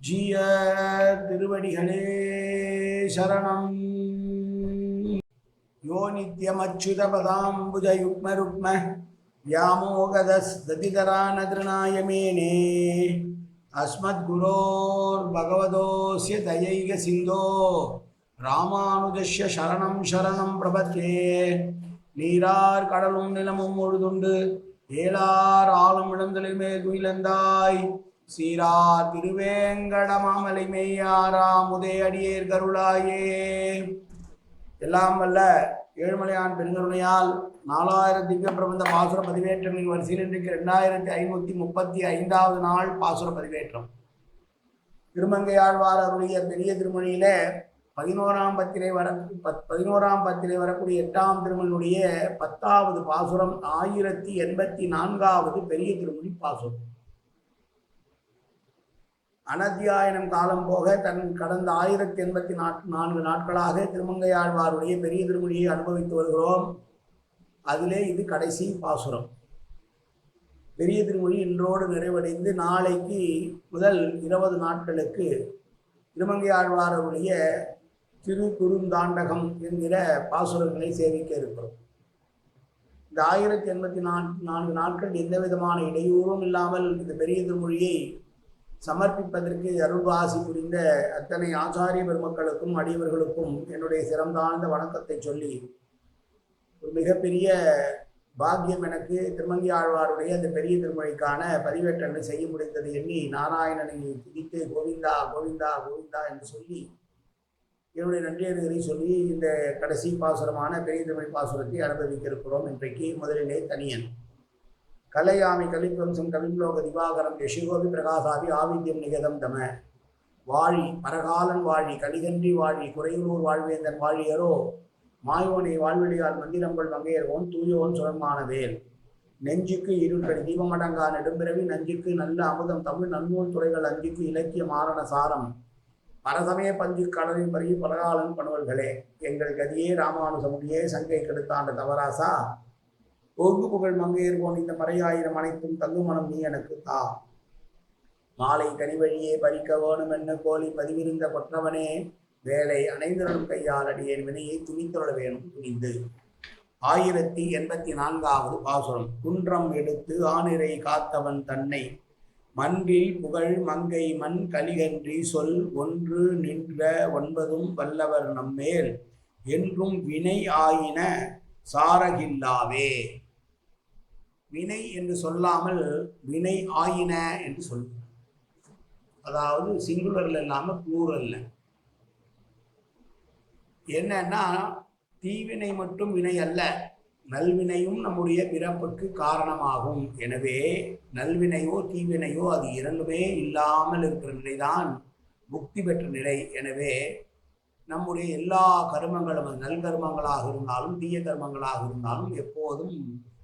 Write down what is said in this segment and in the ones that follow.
ஜிய திருவடிகளே சரணம் யோ நித்யமச்சுதபதாம்புஜயுக்மருக்ம व्यामोगदस्दतितरानदृणाय मेने अस्मद्गुरोर्भगवतोऽस्य दयैकसिन्धो ராமானுஜஸ்ய சரணம் சரணம் பிரபத்தே நீரார் கடலும் நிலமும் முழுதுண்டு ஏலார் ஆளும் இடங்களில் மேல் துயிலந்தாய் சீரா திருவேங்கடமாமலை மெய்யாராமுதே அடியேர் கருளாயே. எல்லாம் வல்ல ஏழுமலையான் பெருங்கருணையால் நாலாயிரம் திவ்ய பிரபந்த பாசுர பதிவேற்றங்களின் வரிசையில் இன்றைக்கு ரெண்டாயிரத்தி ஐநூற்றி முப்பத்தி ஐந்தாவது நாள் பாசுர பதிவேற்றம். திருமங்கையாழ்வார் அவருடைய பெரிய திருமொழியில பதினோராம் பத்திரை வர பத் பதினோராம் பத்திரை வரக்கூடிய எட்டாம் திருமணியுடைய பத்தாவது பாசுரம் ஆயிரத்தி எண்பத்தி நான்காவது பெரிய திருமொழி பாசுரம். அனத்தியாயனம் காலம் போக தன் கடந்த ஆயிரத்தி எண்பத்தி நான்கு நாட்களாக திருமங்கையாழ்வாருடைய பெரிய திருமொழியை அனுபவித்து வருகிறோம். அதிலே இது கடைசி பாசுரம். பெரிய திருமொழி இன்றோடு நிறைவடைந்து நாளைக்கு முதல் இருபது நாட்களுக்கு திருமங்கையாழ்வாருடைய திரு குறுந்தாண்டகம் என்கிற பாசுரங்களை சேவிக்க இருக்கிறோம். இந்த ஆயிரத்தி எண்பத்தி நான்கு நான்கு நாட்கள் எந்த விதமான இடையூறும் இல்லாமல் இந்த பெரிய திருமொழியை சமர்ப்பிப்பதற்கு அருள்வாசி புரிந்த அத்தனை ஆச்சாரிய பெருமக்களுக்கும் அடியவர்களுக்கும் என்னுடைய சிறந்தாழ்ந்த வணக்கத்தை சொல்லி ஒரு மிகப்பெரிய பாக்கியம் எனக்கு திருமங்கி ஆழ்வாருடைய அந்த பெரிய திருமொழிக்கான பதிவேற்றங்களை செய்ய முடிந்தது எண்ணி நாராயணனை துதித்து கோவிந்தா கோவிந்தா கோவிந்தா என்று சொல்லி என்னுடைய நன்றியர்களை சொல்லி இந்த கடைசி பாசுரமான பெரிய தமிழ் பாசுரத்தை அனுபவிக்க இருக்கிறோம் இன்றைக்கு முதலிலே தனியன். கலையாமி கலித்வம்சம் கவிம்லோக திவாகரம் யசிகோபி பிரகாசாபி ஆவித்யம் நிகதம் தம. வாழி பரகாலன் வாழி கலிகன்றி வாழி குறையூர் வாழ்வேந்தன் வாழியரோ மாயோனை வாழ்வெளியால் மந்திரங்கள் மங்கையர்வோன் தூயோன் சுரமான வேல் நெஞ்சுக்கு இருள்கடி தீபமடங்கா நெடும்பிறவி நஞ்சுக்கு நல்ல அமுதம் தமிழ் நன்னூல் துறைகள் அஞ்சுக்கு இலக்கிய மாரண சாரம். பரசமய பஞ்சு கடலின் பருகி பலகாலன் பணுவல்களே எங்கள் கதியே ராமானுசமுடியே சங்கை கெடுத்தாண்ட தவராசா. ஒங்கு புகழ் மங்கையர்கோன் இந்த மறையாயிரம் அனைத்தும் தங்குமணம் நீ எனக்கு தா. மாலை கனிவழியே பறிக்க வேணும் என்ன கோழி பதிவிருந்த கொற்றவனே வேலை அனைந்தரும் கையால் அடியேன் வினையை துணித்தொழ வேணும் துணிந்து. ஆயிரத்தி எண்பத்தி நான்காவது பாசுரம். குன்றம் எடுத்து ஆனிரை காத்தவன் தன்னை. மன்றில் புகழ் மங்கை மண் கலிகன்றி சொல் ஒன்று நின்ற ஒன்பதும் வல்லவர் நம்மேல். என்றும் வினை ஆயின சாரகில்லாவே. வினை என்று சொல்லாமல் வினை ஆயின என்று சொல் அதாவது சிங்குலர்ல இல்லாமல் ப்ளூரல்ல என்னன்னா தீவினை மட்டும் வினை அல்ல நல்வினையும் நம்முடைய பிறப்புக்கு காரணமாகும். எனவே நல்வினையோ தீவினையோ அது இரண்டுமே இல்லாமல் இருக்கிற நிலைதான் முக்தி பெற்ற நிலை. எனவே நம்முடைய எல்லா கர்மங்களும் அது நல் கர்மங்களாக இருந்தாலும் தீய கர்மங்களாக இருந்தாலும் எப்போதும்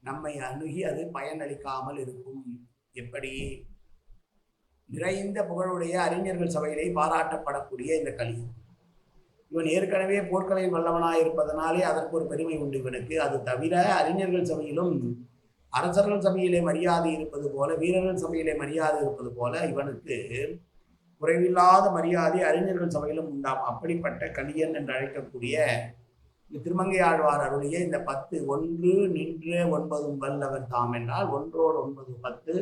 நம்மை அணுகி அது பயனளிக்காமல் இருக்கும். எப்படி? நிறைந்த புகழுடைய அறிஞர்கள் சபையிலே பாராட்டப்படக்கூடிய இந்த கலி. இவன் ஏற்கனவே போர்க்கலையில் வல்லவனாய் இருப்பதனாலே அதற்கு ஒரு பெருமை உண்டு இவனுக்கு. அது தவிர அறிஞர்கள் சபையிலும் அரசர்கள் சபையிலே மரியாதை இருப்பது போல வீரர்கள் சபையிலே மரியாதை இருப்பது போல இவனுக்கு குறைவில்லாத மரியாதை அறிஞர்கள் சபையிலும் உண்டாம். அப்படிப்பட்ட கலியன் என்று அழைக்கக்கூடிய திருமங்கை ஆழ்வார் அருளிய இந்த பத்து ஒன்று நின்று ஒன்பதும் வல்லவர் தாம் என்றால் ஒன்றோடு ஒன்பது பத்து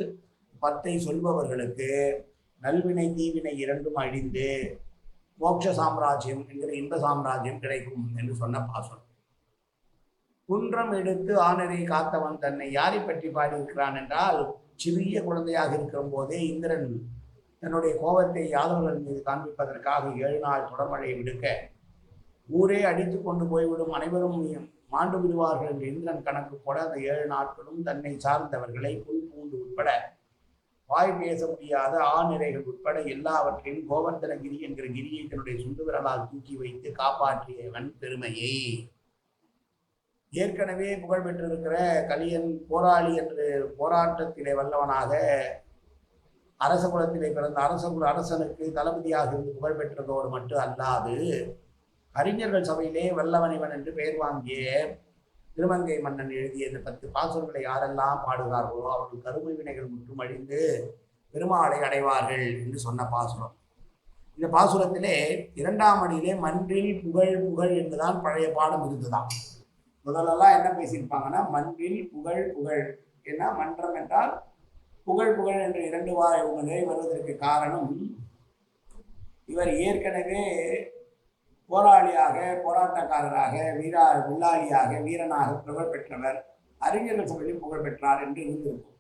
பத்தை சொல்பவர்களுக்கு நல்வினை தீவினை இரண்டும் அழிந்து மோட்ச சாம்ராஜ்யம் என்கிற இன்ப சாம்ராஜ்யம் கிடைக்கும் என்று சொன்ன பாசனம் குன்றம் எடுத்து ஆனரை காத்தவன் தன்னை யாரை பற்றி பாடியிருக்கிறான் என்றால் சிறிய குழந்தையாக இருக்கிற போதே இந்திரன் தன்னுடைய கோபத்தை யாதவர்கள் மீது காண்பிப்பதற்காக ஏழு நாள் தொடர்மழை விடுக்க ஊரே அடித்து கொண்டு போய்விடும் அனைவரும் மாண்டு விடுவார்கள் என்று இந்திரன் கணக்கு போட அந்த ஏழு நாட்களும் தன்னை சார்ந்தவர்களை புல் பூண்டு உட்பட வாய் பேச முடியாத ஆநிலைகள் உட்பட எல்லாவற்றையும் கோவர்தனகிரி என்கிற கிரியை தன்னுடைய சுண்டு விரலால் தூக்கி வைத்து காப்பாற்றியவன் பெருமையை. ஏற்கனவே புகழ் பெற்றிருக்கிற கலியன் போராளி என்று போராட்டத்திலே வல்லவனாக அரச குலத்திலே பிறந்த அரச குல அரசனுக்கு தளபதியாக இருந்து புகழ் பெற்றதோடு மட்டும் அல்லாது அறிஞர்கள் சபையிலே வல்லவனிவன் என்று பெயர் வாங்கிய திருமங்கை மன்னன் எழுதிய இந்த பத்து பாசுரங்களை யாரெல்லாம் பாடுகிறார்களோ அவர்கள் கருமை வினைகள் முற்றும் அழிந்து பெருமாளை அடைவார்கள் என்று சொன்ன பாசுரம். இந்த பாசுரத்திலே இரண்டாம் அடியிலே மன்றில் புகழ் புகழ் என்றுதான் பழைய பாடம் இருந்துதான் முதலெல்லாம் என்ன பேசியிருப்பாங்கன்னா மன்றில் புகழ் புகழ். என்ன மன்றம் என்றால் புகழ் புகழ் என்று இரண்டு வாய் நிலை வருவதற்கு காரணம் இவர் ஏற்கனவே போராளியாக போராட்டக்காரராக வீரா வில்லாளியாக வீரனாக புகழ் பெற்றவர் அறிஞர்கள் சபையிலும் புகழ் பெற்றார் என்று இருந்திருக்கும்.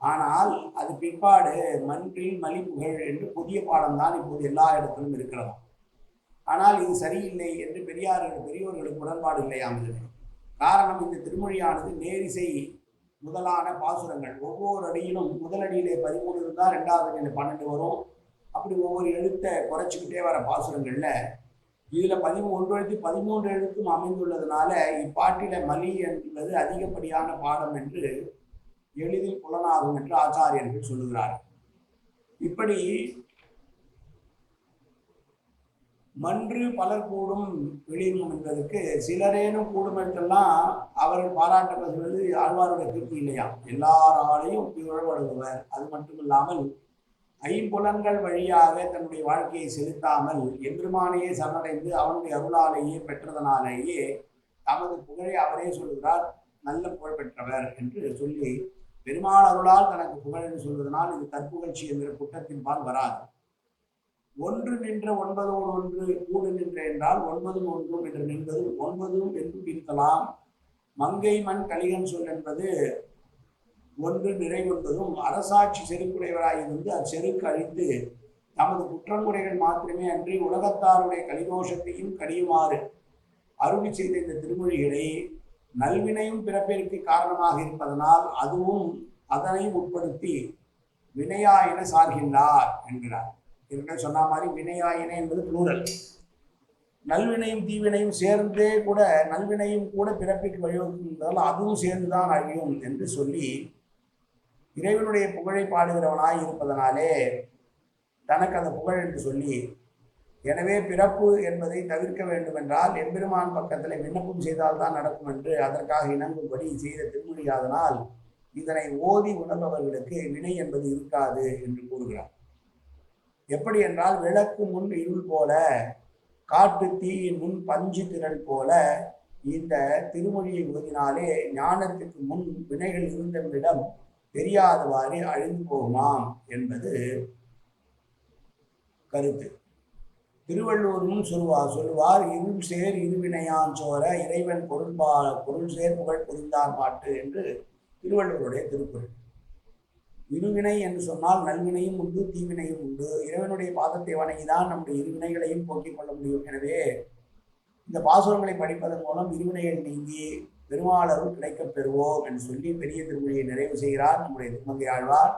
ஆனால் அது பிற்பாடு மன்றில் மலிப்புகழ் என்று புதிய பாடம்தான் இப்போது எல்லா இடத்திலும் இருக்கிறதா. ஆனால் இது சரியில்லை என்று பெரியார் பெரியோர்களுக்கு உடன்பாடு இல்லையாம் காரணம் இந்த திருமொழியானது நேரிசை முதலான பாசுரங்கள். ஒவ்வொரு அடியிலும் முதலடியிலே பதிமூணு இருந்தால் ரெண்டாவது அடியில் பன்னெண்டு வரும். அப்படி ஒவ்வொரு எழுத்தை குறைச்சிக்கிட்டே வர பாசுரங்களில் இதுல பதிமூ ஒன்று எழுத்து பதிமூன்று எழுத்தும் அமைந்துள்ளதுனால இப்பாட்டில மலி என்பது அதிகப்படியான பாடம் என்று எளிதில் புலனாகும் என்று ஆச்சாரியர்கள் சொல்லுகிறார்கள். இப்படி மன்று பலர் கூடும் வெளியும் என்பதற்கு சிலரேனும் கூடும் என்றெல்லாம் அவர்கள் பாராட்டப்படுவது ஆழ்வாருடைய கீர்த்தி இல்லையா எல்லாராலையும் புகழ்படுபவர் அது மட்டுமில்லாமல் ஐம்புலன்கள் வழியாக தன்னுடைய வாழ்க்கையை செலுத்தாமல் எம்பெருமானையே சரணடைந்து அவனுடைய அருளாலேயே பெற்றதனாலேயே தமது புகழை அவரே சொல்கிறார் நல்ல புகழ் பெற்றவர் என்று சொல்லி பெருமாள் அருளால் தனக்கு புகழ் என்று சொல்வதனால் இது தற்புகழ்ச்சி என்கிற குற்றத்தின் பால் வராது. ஒன்று நின்ற ஒன்பதோடு ஒன்று கூடு நின்ற என்றால் ஒன்பதும் ஒன்றும் என்று நின்பது ஒன்பதும் என்றும் இருக்கலாம் மங்கை மண் கலிகன் சொல் என்பது ஒன்று நிறைவென்பதும் அரசாட்சி செருக்குடையவராயிருந்து அச்செருக்கு அழித்து தமது குற்றங்குறைகள் மாத்திரமே அன்றி உலகத்தாருடைய கலிதோஷத்தையும் கடியுமாறு அருளி செய்த இந்த திருமொழிகளை நல்வினையும் பிறப்பிற்கு காரணமாக இருப்பதனால் அதுவும் அதனையும் உட்படுத்தி வினையாயின சார்கின்றார் என்கிறார். இவர்கள் சொன்ன மாதிரி வினையாயின என்பது ப்ளூரல் நல்வினையும் தீவினையும் சேர்ந்தே கூட நல்வினையும் கூட பிறப்பிற்கு வழிவகுக்கின்றதால் அதுவும் சேர்ந்துதான் அழியும் என்று சொல்லி இறைவனுடைய புகழை பாடுகிறவனாய் இருப்பதனாலே தனக்கு அந்த புகழ் என்று சொல்லி எனவே பிறப்பு என்பதை தவிர்க்க வேண்டும் என்றால் எம்பெருமான் பக்கத்தில் விண்ணப்பம் செய்தால்தான் நடக்கும் என்று அதற்காக இணங்கும்படி செய்த திருமொழியாதனால் இதனை ஓதி உணர்பவர்களுக்கு வினை என்பது இருக்காது என்று கூறுகிறார். எப்படி என்றால் விளக்கு முன் இருள் போல காட்டு தீயின் முன் பஞ்சு திரள் போல இந்த திருமொழியை ஓதினாலே ஞானத்துக்கு முன் வினைகள் இருந்தவரிடம் தெரியாதவாறு அழிந்து போகுமாம் என்பது கருத்து. திருவள்ளூரும் சொல்வார் சொல்வார் இருள் சேர் இருவினையான் சோர இறைவன் பொருள்பா பொருள் சேர் புகழ் புரிந்தார் பாட்டு என்று திருவள்ளுவருடைய திருக்குறள். இருவினை என்று சொன்னால் நல்வினையும் உண்டு தீவினையும் உண்டு. இறைவனுடைய பாதத்தை வணங்கிதான் நம்முடைய இருவினைகளையும் போக்கிக் கொள்ள முடியும். எனவே இந்த பாசுரங்களை படிப்பதன் மூலம் இருவினைகள் நீங்கி பெருமாளரும் கிடைக்கப் பெறுவோம் என்று சொல்லி பெரிய திருமொழியை நிறைவு செய்கிறார். நம்முடைய திருமங்கை ஆழ்வார்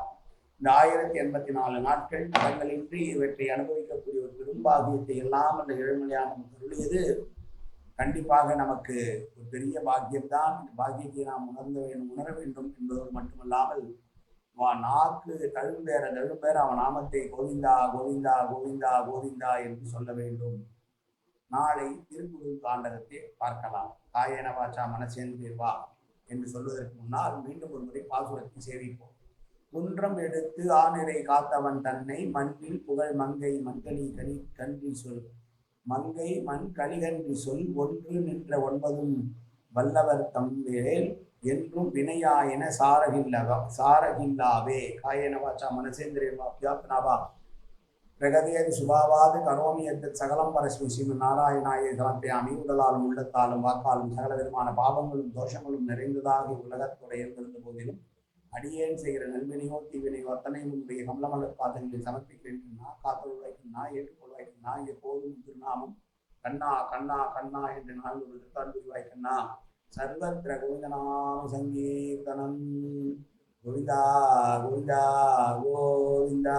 இந்த ஆயிரத்தி எண்பத்தி நாலு நாட்கள் தடங்களின்றி இவற்றை அனுபவிக்கக்கூடிய ஒரு பெரும்பாகியத்தை எல்லாம் அந்த ஏழுமலையான நமக்கு அருளியது. கண்டிப்பாக நமக்கு ஒரு பெரிய பாக்கியம்தான். இந்த பாக்கியத்தை நாம் உணர்ந்த வேண்டும் உணர வேண்டும் என்பதோடு மட்டுமல்லாமல் வா நாக்கு தழும்பேற தழும்பேற அவன் நாமத்தை கோவிந்தா கோவிந்தா கோவிந்தா கோவிந்தா என்று சொல்ல வேண்டும். நாளை திருக்குறள் தாண்டகத்தை பார்க்கலாம். காயன வாச்சா மனசேந்து வா என்று சொல்வதற்கு முன்னால் மீண்டும் ஒரு முறை பாசுரத்தை சேவிப்போம். குன்றம் எடுத்து ஆனிரை காத்தவன் தன்னை மண்ணில் புகழ் மங்கை மங்கனி கனி கன்றி சொல். மங்கை மண் கலிகன்றி சொல் ஒன்று நின்ற ஒன்பதும் வல்லவர் தம்பேல் என்றும் வினையாயன சாரகில்லவா சாரகில்லாவே. காயன வாச்சா பியாத்னாவா வா சுபாவாது கரோமி எத்த சகலம் பரஸ்மி ஸ்ரீமன் நாராயணாய சமர்ப்பியாமி. உடலாலும் உள்ளத்தாலும் வாக்காலும் சகல விதமான பாவங்களும் தோஷங்களும் நிறைந்ததாக உலகத்துடைய இருந்திருந்த போதிலும் அடியேன் செய்கிற நல்வினையோ தீவினையோ அத்தனையும் உன்னுடைய கமலமலர் பாதங்களில் சமர்ப்பிக்கின்றனா காத்தொழுவாய்க்கின்றா ஏற்றுக்கொள்வாய்க்கின்றா எப்போதும் திருநாமம் கண்ணா கண்ணா கண்ணா என்று நான் ஒரு திருத்தான் புரிவாய்க்கண்ணா சர்வத்திர கோவிந்தநாம சங்கீர்த்தனம். கோவிந்தா கோவிந்தா கோவிந்தா.